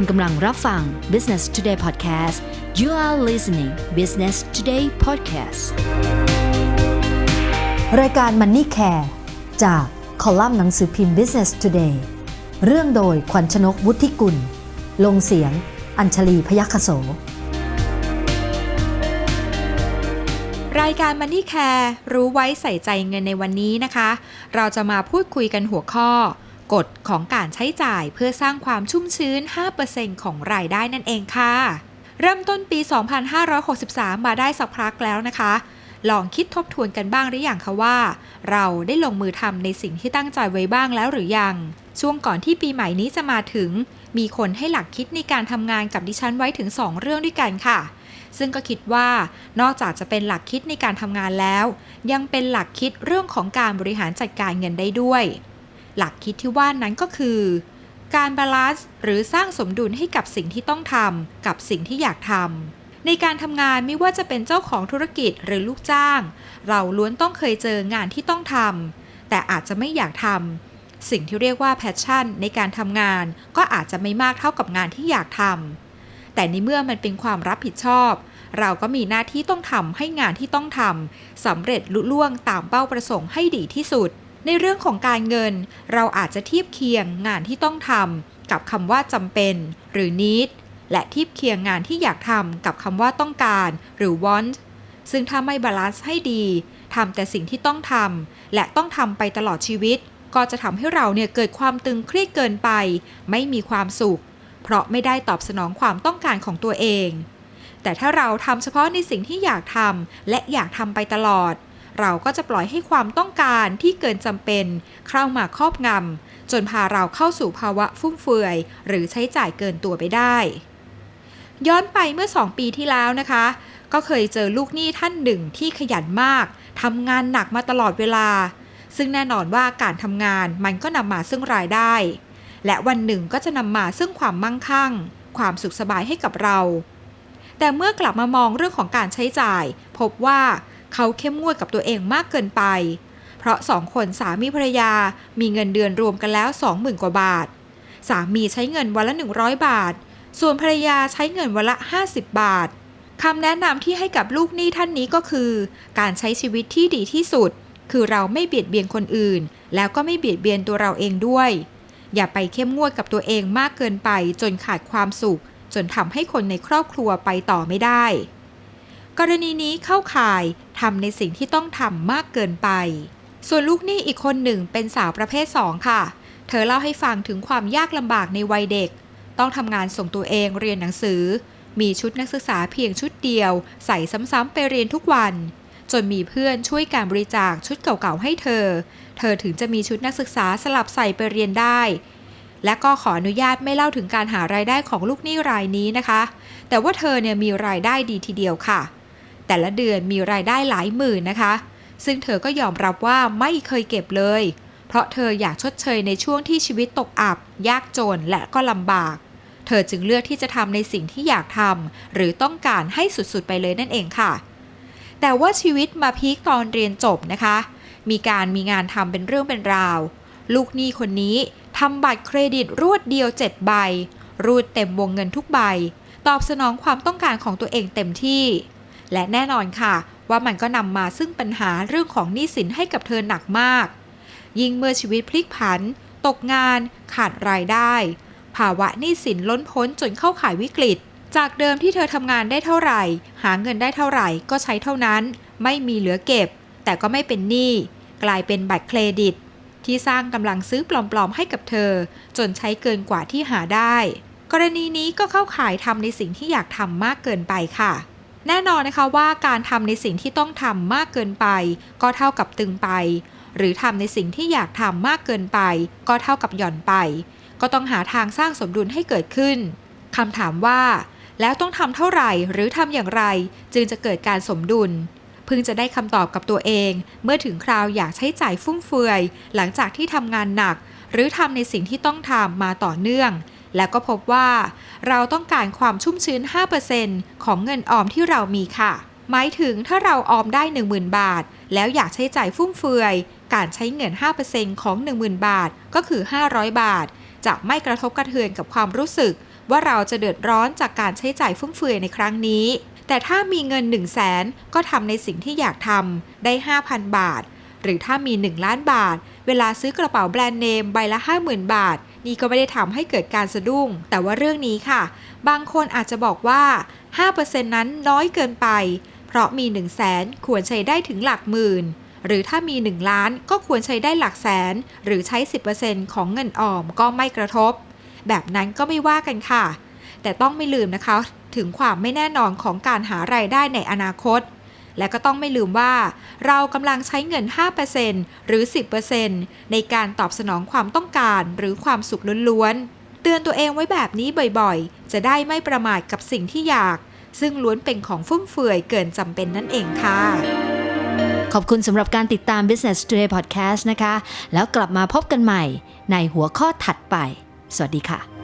คุณกำลังรับฟัง Business Today Podcast you are listening Business Today Podcast รายการ Money Care จากคอลัมน์หนังสือพิมพ์ Business Today เรื่องโดยขวัญชนกวุฒิกุล ลงเสียง อัญชลีพยัคฆโส รายการ Money Care รู้ไว้ใส่ใจเงินในวันนี้นะคะ เราจะมาพูดคุยกันหัวข้อ กฎของการใช้จ่ายเพื่อสร้างความชุ่มชื้น 5%ของรายได้นั่นเองค่ะ เริ่มต้นปี 2563 มาได้สักพักแล้วนะคะ ลองคิดทบทวนกันบ้างหรืออยังคะว่า เราได้ลงมือทำในสิ่งที่ตั้งใจไว้บ้างแล้วหรือยัง ช่วงก่อนที่ปีใหม่นี้จะมาถึง มีคนให้หลักคิดในการทำงานกับดิฉันไว้ถึง 2 เรื่องด้วยกันค่ะซึ่งก็คิดว่านอกจากจะเป็นหลักคิดในการทำงานแล้ว ยังเป็นหลักคิดเรื่องของการบริหารจัดการเงินได้ด้วย หลักคิดที่ว่านั้นก็คือ การบาลานซ์หรือสร้างสมดุลให้กับสิ่งที่ต้องทำกับสิ่งที่อยากทำในการทำงานไม่ว่าจะเป็นเจ้าของธุรกิจหรือลูกจ้าง เราล้วนต้องเคยเจองานที่ต้องทำแต่อาจจะไม่อยากทำสิ่งที่เรียกว่าแพชชั่น ในการทำงานก็อาจจะไม่มากเท่ากับงานที่อยากทำแต่ในเมื่อมันเป็นความรับผิดชอบเราก็มีหน้าที่ต้องทำให้งานที่ต้องทำสำเร็จลุล่วงตามเป้าประสงค์ให้ดีที่สุด ในเรื่องของการเงิน เราอาจจะเทียบเคียงงานที่ต้องทำกับคำว่าจำเป็น หรือ need และเทียบเคียงงานที่อยากทำกับคำว่าต้องการ หรือ want ซึ่งถ้าไม่บาลานซ์ให้ดีทำแต่สิ่งที่ต้องทำและต้องทำไปตลอดชีวิต ก็จะทำให้เราเนี่ยเกิดความตึงเครียดเกินไป ไม่มีความสุข เพราะไม่ได้ตอบสนองความต้องการของตัวเอง แต่ถ้าเราทำเฉพาะในสิ่งที่อยากทำและอยากทำไปตลอด เราก็จะปล่อยให้ความต้องการที่เกินจำเป็น เข้ามาครอบงำจนพาเราเข้าสู่ภาวะฟุ่มเฟือย หรือใช้จ่ายเกินตัวไปได้ ย้อนไปเมื่อ 2 ปีที่แล้วนะคะ ก็เคยเจอลูกหนี้ท่านหนึ่งที่ขยันมากทำงานหนักมาตลอดเวลา ซึ่งแน่นอนว่าการทำงานมันก็นำมาซึ่งรายได้ และวันหนึ่งก็จะนำมาซึ่งความมั่งคั่ง ความสุขสบายให้กับเราแต่เมื่อกลับมามองเรื่องของการใช้จ่าย พบว่า เขาเข้มงวดกับตัวเองมากเกินไป เพราะสองคนสามีภรรยามีเงินเดือนรวมกันแล้ว 20,000 กว่าบาท สามีใช้เงินวันละ 100 บาท ส่วนภรรยาใช้เงินวันละ 50 บาทคำแนะนำที่ให้กับลูกหนี้ท่านนี้ก็คือ การใช้ชีวิตที่ดีที่สุด คือเราไม่เบียดเบียนคนอื่น แล้วก็ไม่เบียดเบียนตัวเราเองด้วย อย่าไปเข้มงวดกับตัวเองมากเกินไปจนขาดความสุข จนทำให้คนในครอบครัวไปต่อไม่ได้ กรณีนี้เข้าข่าย ทำในสิ่งที่ต้องทำมากเกินไป ส่วนลูกหนี้อีกคนหนึ่งเป็นสาวประเภท 2 ค่ะ เธอเล่าให้ฟังถึงความยากลำบากในวัยเด็ก ต้องทำงานส่งตัวเองเรียนหนังสือ มีชุดนักศึกษาเพียงชุดเดียว ใส่ซ้ำๆไปเรียนทุกวัน จนมีเพื่อนช่วยการบริจาคชุดเก่าๆให้เธอ เธอถึงจะมีชุดนักศึกษาสลับใส่ไปเรียนได้และก็ขออนุญาตไม่เล่าถึงการหารายได้ของลูกหนี้รายนี้นะคะ แต่ว่าเธอเนี่ยมีรายได้ดีทีเดียวค่ะ แต่ละเดือนมีรายได้หลายหมื่นนะคะ ซึ่งเธอก็ยอมรับว่าไม่เคยเก็บเลย เพราะเธออยากชดเชยในช่วงที่ชีวิตตกอับ ยากจนและก็ลำบาก เธอจึงเลือกที่จะทำในสิ่งที่อยากทำหรือต้องการให้สุดๆไปเลยนั่นเองค่ะ แต่ว่าชีวิตมาพีคตอนเรียนจบนะคะ มีการมีงานทำเป็นเรื่องเป็นราว ลูกหนี้คนนี้ทำบัตรเครดิตรวดเดียว7ใบรูดเต็มวงเงินทุกใบ ตอบสนองความต้องการของตัวเองเต็มที่ และแน่นอนค่ะ ว่ามันก็นำมาซึ่งปัญหาเรื่องของหนี้สินให้กับเธอหนักมาก ยิ่งเมื่อชีวิตพลิกผัน ตกงาน ขาดรายได้ ภาวะหนี้สินล้นพ้นจนเข้าข่ายวิกฤต จากเดิมที่เธอทำงานได้เท่าไหร่ หาเงินได้เท่าไหร่ก็ใช้เท่านั้น ไม่มีเหลือเก็บ แต่ก็ไม่เป็นหนี้กลายเป็นบัตรเครดิต ที่สร้างกำลังซื้อปลอมๆให้กับเธอ จนใช้เกินกว่าที่หาได้ กรณีนี้ก็เข้าข่ายทำในสิ่งที่อยากทำมากเกินไปค่ะ แน่นอนนะคะว่าการทำในสิ่งที่ต้องทำมากเกินไป ก็เท่ากับตึงไป หรือทำในสิ่งที่อยากทำมากเกินไป ก็เท่ากับหย่อนไป ก็ต้องหาทางสร้างสมดุลให้เกิดขึ้นคำถามว่า แล้วต้องทำเท่าไหร่หรือทำอย่างไร จึงจะเกิดการสมดุลเพิ่งจะได้คำตอบกับตัวเอง เมื่อถึงคราวอยากใช้จ่ายฟุ่มเฟือย หลังจากที่ทำงานหนัก หรือทำในสิ่งที่ต้องทำมาต่อเนื่อง แล้วก็พบว่า เราต้องการความชุ่มชื้น 5%ของเงินออมที่เรามีค่ะ หมายถึงถ้าเราออมได้ 10,000 บาท แล้วอยากใช้จ่ายฟุ่มเฟือย การใช้เงิน 5%ของ 10,000 บาทก็คือ 500 บาท จะไม่กระทบกระเทือนกับความรู้สึก ว่าเราจะเดือดร้อนจากการใช้จ่ายฟุ่มเฟือยในครั้งนี้ แต่ถ้ามีเงิน 1 0 0 0 0แสนก็ทำในสิ่งที่อยากทำได้ 5,000 บาท หรือถ้ามี 1 ล้านบาท เวลาซื้อกระเป๋าแบรนด์เนมใบละ 50,000 บาท นี่ก็ไม่ได้ทำให้เกิดการสะดุ้ง แต่ว่าเรื่องนี้ค่ะ บางคนอาจจะบอกว่า 5%นั้นน้อยเกินไป เพราะมี 1 0 0 0 0แสนควรใช้ได้ถึงหลักหมื่น หรือถ้ามี 1 ล้านก็ควรใช้ได้หลักแสน หรือใช้ 10%ของเงินออมก็ไม่กระทบ แบบนั้นก็ไม่ว่ากันค่ะ แต่ต้องไม่ลืมนะคะ ถึงความไม่แน่นอนของการหารายได้ในอนาคต และก็ต้องไม่ลืมว่า เรากำลังใช้เงิน 5%หรือ 10%ในการตอบสนองความต้องการหรือความสุขล้วนๆ เตือนตัวเองไว้แบบนี้บ่อยๆ จะได้ไม่ประมาทกับสิ่งที่อยาก ซึ่งล้วนเป็นของฟุ่มเฟือยเกินจำเป็นนั่นเองค่ะขอบคุณสำหรับการติดตาม Business Today Podcast นะคะ แล้วกลับมาพบกันใหม่ในหัวข้อถัดไป สวัสดีค่ะ